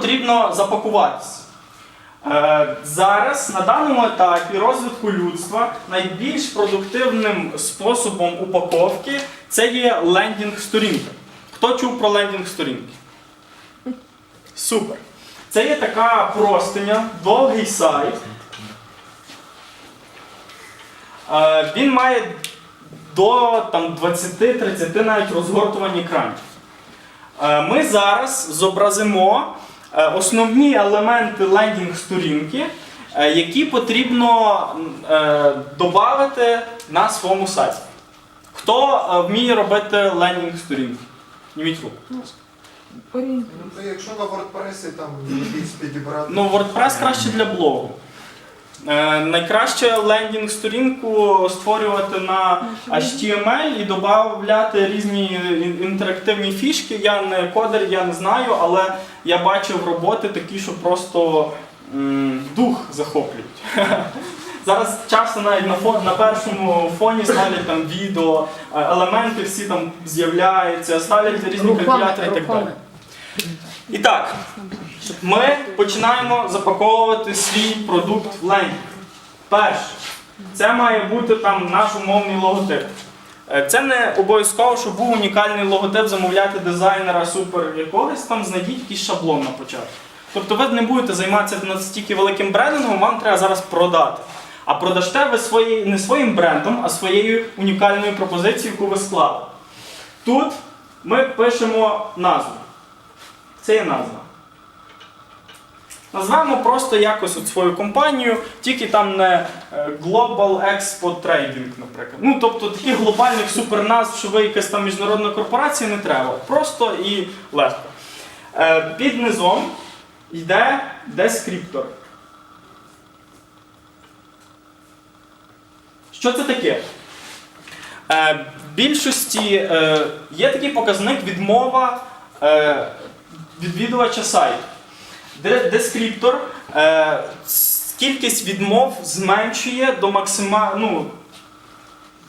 Потрібно запакуватися. Е, Зараз на даному етапі розвитку людства найбільш продуктивним способом упаковки це є лендінг сторінка. Хто чув про лендінг сторінки? Супер. Це є така простиня, довгий сайт. Е, Він має до там, 20-30 навіть розгортувань екранів. Е, Ми зараз зобразимо основні елементи лендінг сторінки, е, які потрібно додати на своєму сайті. Хто е, вміє робити лендінг сторінки? Німіть руку. Ну, то якщо на WordPress там якісь підібрати. Ну, WordPress краще для блогу. Е, найкраще лендінг сторінку створювати на HTML і додати різні інтерактивні фішки. Я не кодер, я не знаю, але я бачив роботи такі, що просто дух захоплюють. Зараз часто навіть на, фон, на першому фоні ставлять там відео, е, елементи всі там з'являються, ставлять різні калькулятори і так далі. І так, ми починаємо запаковувати свій продукт в лендінг. Перше, це має бути там наш умовний логотип. Е, Це не обов'язково, щоб був унікальний логотип, замовляти дизайнера супер якогось, там знайдіть якийсь шаблон на початку. Тобто ви не будете займатися настільки великим брендингом, вам треба зараз продати. А продажте ви свої, не своїм брендом, а своєю унікальною пропозицією, яку ви склали. Тут ми пишемо назву. Це є назва. Назвемо просто якось от свою компанію, тільки там не е, Global Expo Trading, наприклад. Ну, тобто таких глобальних суперназв, що ви якась там міжнародна корпорація, не треба. Просто і легко. Е, Під низом йде дескриптор. Що це таке? В більшості е, є такий показник відмова відвідувача сайту. Де дескриптор е, кількість відмов зменшує до максима, ну,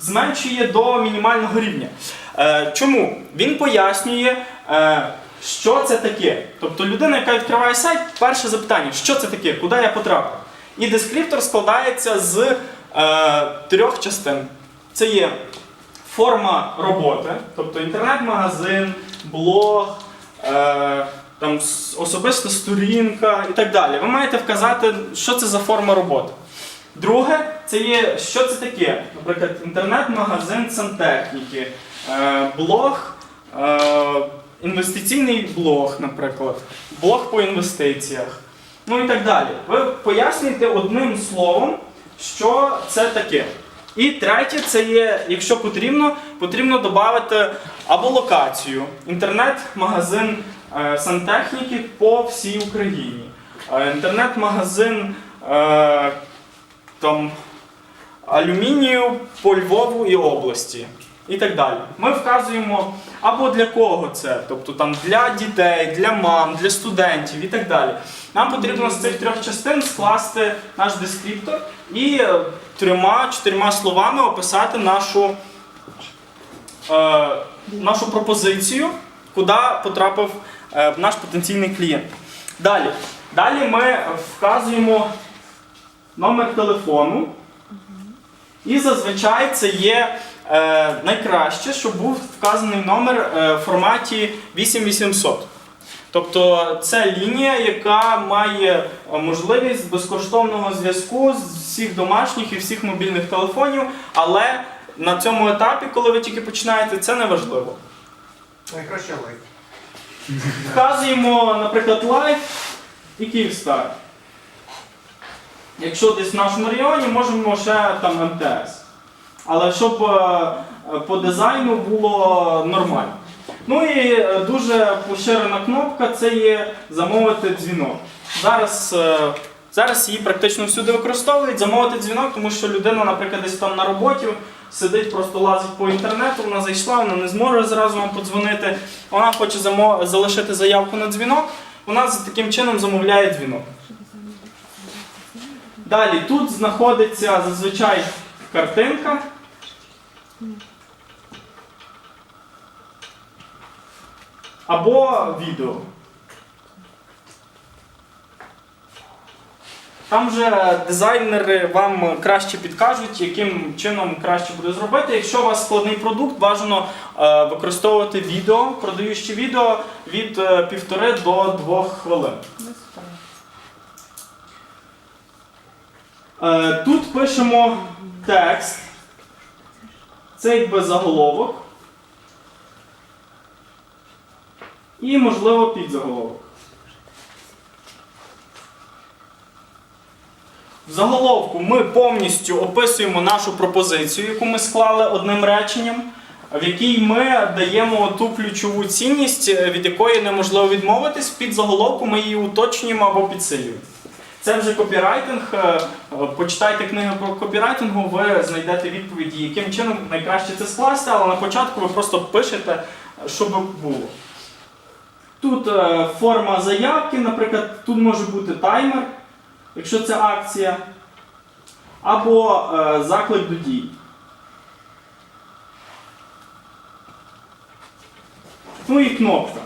зменшує до мінімального рівня. Е, чому? Він пояснює, е, що це таке. Тобто людина, яка відкриває сайт, перше запитання, що це таке, куди я потрапив. І дескриптор складається з е, трьох частин. Це є форма роботи, тобто інтернет-магазин, блог, е, там, особиста сторінка і так далі. Ви маєте вказати, що це за форма роботи. Друге, це є, що це таке? Наприклад, інтернет-магазин сантехніки, е, блог, е, інвестиційний блог, наприклад, блог по інвестиціях. Ну і так далі. Ви пояснюєте одним словом, що це таке. І третє, це є, якщо потрібно, потрібно додати або локацію, інтернет-магазин сантехніки по всій Україні, е, інтернет-магазин е, там, алюмінію по Львову і області. І так далі. Ми вказуємо або для кого це, тобто там для дітей, для мам, для студентів і так далі. Нам потрібно з цих трьох частин скласти наш дескриптор і е, трьома-чотирма словами описати нашу, е, нашу пропозицію, куди потрапив е, наш потенційний клієнт. Далі. Далі ми вказуємо номер телефону. І зазвичай це є е, найкраще, щоб був вказаний номер е, в форматі 8800. Тобто це лінія, яка має е, можливість безкоштовного зв'язку з всіх домашніх і всіх мобільних телефонів, але на цьому етапі, коли ви тільки починаєте, це не важливо. Найкраще лайк. Вказуємо, наприклад, лайф і Київстар. Якщо десь в нашому районі, можемо ще там МТС. Але щоб е, по дизайну було нормально. Ну і е, дуже поширена кнопка це є замовити дзвінок. Зараз, е, зараз її практично всюди використовують, замовити дзвінок, тому що людина, наприклад, десь там на роботі сидить, просто лазить по інтернету, вона зайшла, вона не зможе зразу вам подзвонити. Вона хоче замо- залишити заявку на дзвінок, вона таким чином замовляє дзвінок. Далі тут знаходиться зазвичай картинка. Або відео. Там вже дизайнери вам краще підкажуть, яким чином краще буде зробити. Якщо у вас складний продукт, бажано е, використовувати відео, продаючи відео від е, півтори до двох хвилин. Е, Тут пишемо текст. Це якби заголовок. І, можливо, підзаголовок. Заголовку ми повністю описуємо нашу пропозицію, яку ми склали одним реченням, в якій ми даємо ту ключову цінність, е, від якої неможливо відмовитись. Під заголовку ми її уточнюємо або підсилюємо. Це вже копірайтинг. Е, е, Почитайте книги про копірайтингу, ви знайдете відповіді, яким чином найкраще це скласти, але на початку ви просто пишете, що би було. Тут форма заявки, наприклад, тут може бути таймер, якщо це акція, або е, заклик до дій. Ну і кнопка.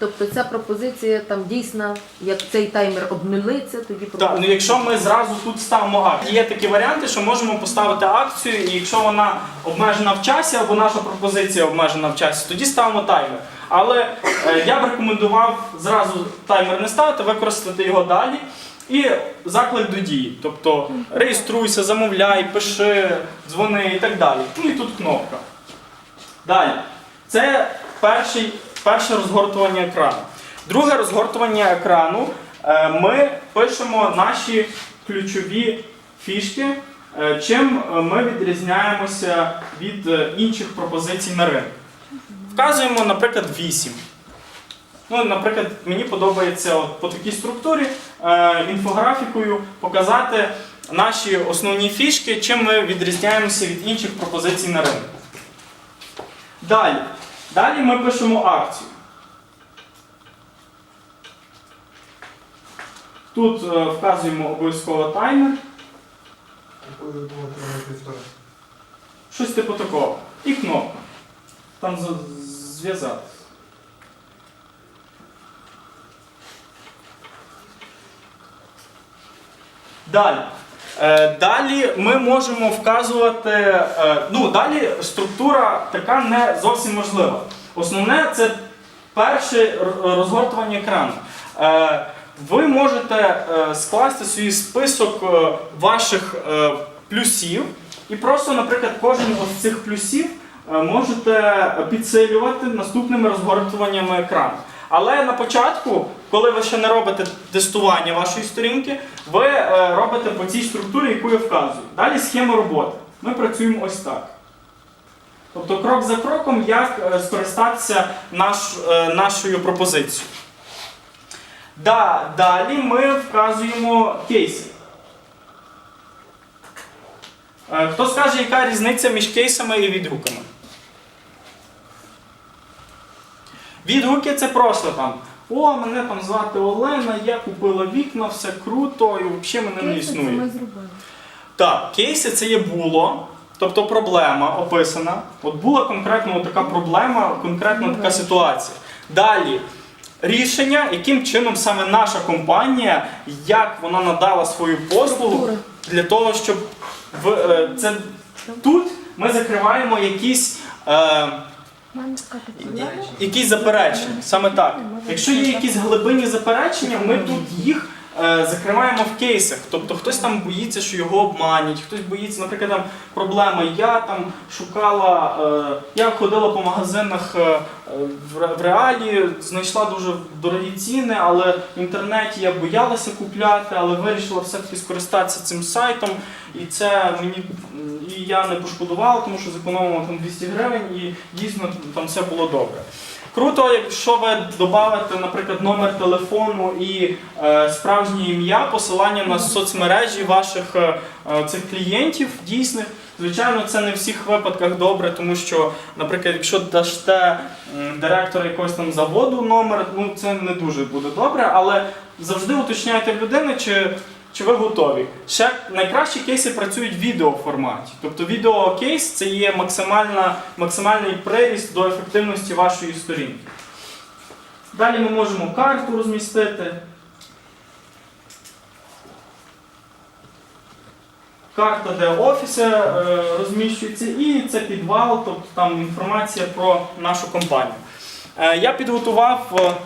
Тобто ця пропозиція там дійсно, як цей таймер обнулиться, тоді Так, ну якщо ми зразу тут ставимо акцію. Є такі варіанти, що можемо поставити акцію, і якщо вона обмежена в часі, або наша пропозиція обмежена в часі, тоді ставимо таймер. Але е, я б рекомендував зразу таймер не ставити, використати його далі. І заклик до дії. Тобто реєструйся, замовляй, пиши, дзвони і так далі. Ну і тут кнопка. Далі. Це перший, перше розгортування екрану. Друге розгортування екрану. Е, Ми пишемо наші ключові фішки, е, чим ми відрізняємося від е, інших пропозицій на ринку. Вказуємо, наприклад, 8. Ну, наприклад, мені подобається от по такій структурі е, інфографікою показати наші основні фішки, чим ми відрізняємося від інших пропозицій на ринку. Далі. Далі ми пишемо акцію. Тут е, вказуємо обов'язково таймер, щось типу такого. І кнопка. Там зв'язати. Далі. Е, Далі ми можемо вказувати. е, Ну, далі структура така не зовсім можлива. Основне це перше розгортування екрану. Е, Ви можете скласти свій список ваших плюсів, і просто, наприклад, кожен з цих плюсів можете підсилювати наступними розгортуваннями екрану. Але на початку, коли ви ще не робите тестування вашої сторінки, ви е, робите по цій структурі, яку я вказую. Далі схема роботи. Ми працюємо ось так. Тобто крок за кроком, як е, скористатися наш, е, нашою пропозицією. Да, далі ми вказуємо кейси. Хто скаже, яка різниця між кейсами і відгуками? Відгуки це просто там. О, мене там звати Олена, я купила вікна, все круто, і взагалі мене не Кейси це існує. ми зробили. Так, кейси це є було, тобто проблема описана. От була конкретно от така проблема, конкретно така ситуація. Далі. Рішення, яким чином саме наша компанія, як вона надала свою послугу для того, щоб в, е, це тут ми закриваємо якісь, е, якісь заперечення. Саме так. Якщо є якісь глибинні заперечення, ми тут їх е, закриваємо в кейсах. Тобто хтось там боїться, що його обманять, хтось боїться, наприклад, там проблема. Я там шукала, е, я ходила по магазинах е, в, в реалі, знайшла дуже дорогі ціни, але в інтернеті я боялася купляти, але вирішила все-таки скористатися цим сайтом. І це мені я не пошкодувала, тому що зекономила там 200 гривень, і дійсно там все було добре. Круто, якщо ви додавите, наприклад, номер телефону і е, справжнє ім'я, посилання на соцмережі ваших е, цих клієнтів дійсних. Звичайно, це не в всіх випадках добре, тому що, наприклад, якщо дасте директора якогось там заводу номер, ну це не дуже буде добре, але завжди уточняйте в людини, чи, чи ви готові. Ще найкращі кейси працюють в відеоформаті. Тобто відеокейс це є максимальна, максимальний приріст до ефективності вашої сторінки. Далі ми можемо карту розмістити. карта, де офіси е, розміщуються, і це підвал, тобто там інформація про нашу компанію. Е, Я підготував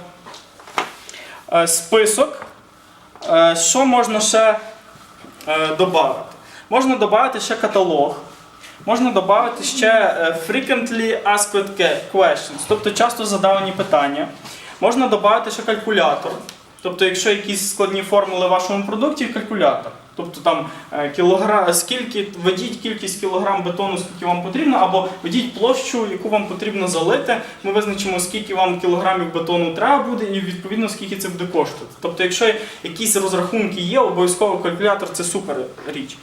е, список, що можна ще е, додати. Можна додати ще каталог. Можна додати ще е, frequently asked questions, тобто часто задавані питання. Можна додати ще калькулятор. Тобто, якщо якісь складні формули в вашому продукті, калькулятор. Тобто там е, кілограм, скільки ведіть кількість кілограм бетону, скільки вам потрібно, або ведіть площу, яку вам потрібно залити. Ми визначимо, скільки вам кілограмів бетону треба буде, і відповідно скільки це буде коштувати. Тобто, якщо якісь розрахунки є, обов'язково калькулятор це супер річ.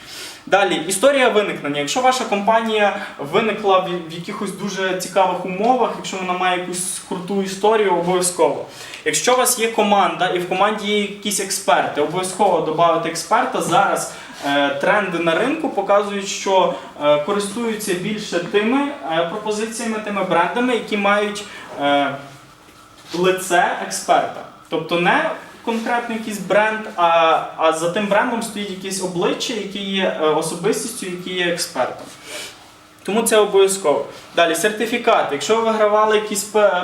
Далі, історія виникнення. Якщо ваша компанія виникла в, якихось дуже цікавих умовах, якщо вона має якусь круту історію, обов'язково. Якщо у вас є команда і в команді є якісь експерти, обов'язково додати експерта. Зараз е, тренди на ринку показують, що е, користуються більше тими е, пропозиціями, тими брендами, які мають е, лице експерта. Тобто не конкретно якийсь бренд, а, а за тим брендом стоїть якесь обличчя, яке є е, особистістю, який є експертом. Тому це обов'язково. Далі сертифікати. Якщо ви вигравали якісь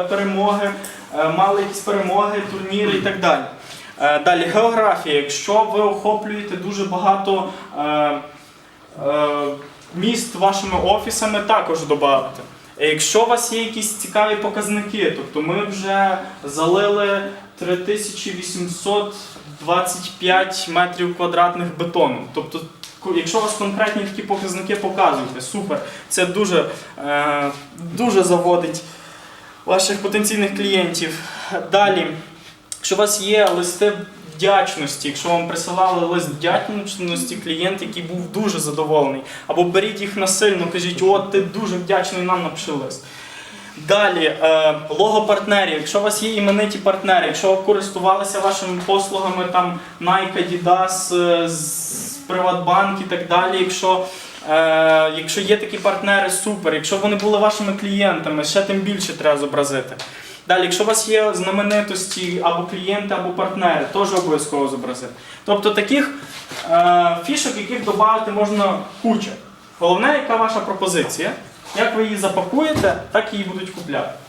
перемоги, е, мали якісь перемоги, турніри і так далі. Е, Далі географія. Якщо ви охоплюєте дуже багато міст вашими офісами, також додати. Якщо у вас є якісь цікаві показники, тобто ми вже залили 3825 метрів квадратних бетону. Тобто, якщо у вас конкретні такі показники показуєте, супер. Це дуже, е, дуже заводить ваших потенційних клієнтів. Далі, якщо у вас є листи вдячності, якщо вам присилали лист вдячності клієнт, який був дуже задоволений, або беріть їх насильно, кажіть, от ти дуже вдячний, нам напиши лист. Далі, е, лого партнерів. Якщо у вас є імениті партнери, якщо ви користувалися вашими послугами там Nike, Adidas, е, Приватбанк і так далі. Якщо, е, якщо є такі партнери, супер. Якщо вони були вашими клієнтами, ще тим більше треба зобразити. Далі, якщо у вас є знаменитості або клієнти, або партнери, теж обов'язково зобразити. Тобто таких фішок, яких додати можна куча. Головне, яка ваша пропозиція. Як ви її запакуєте, так її будуть купляти.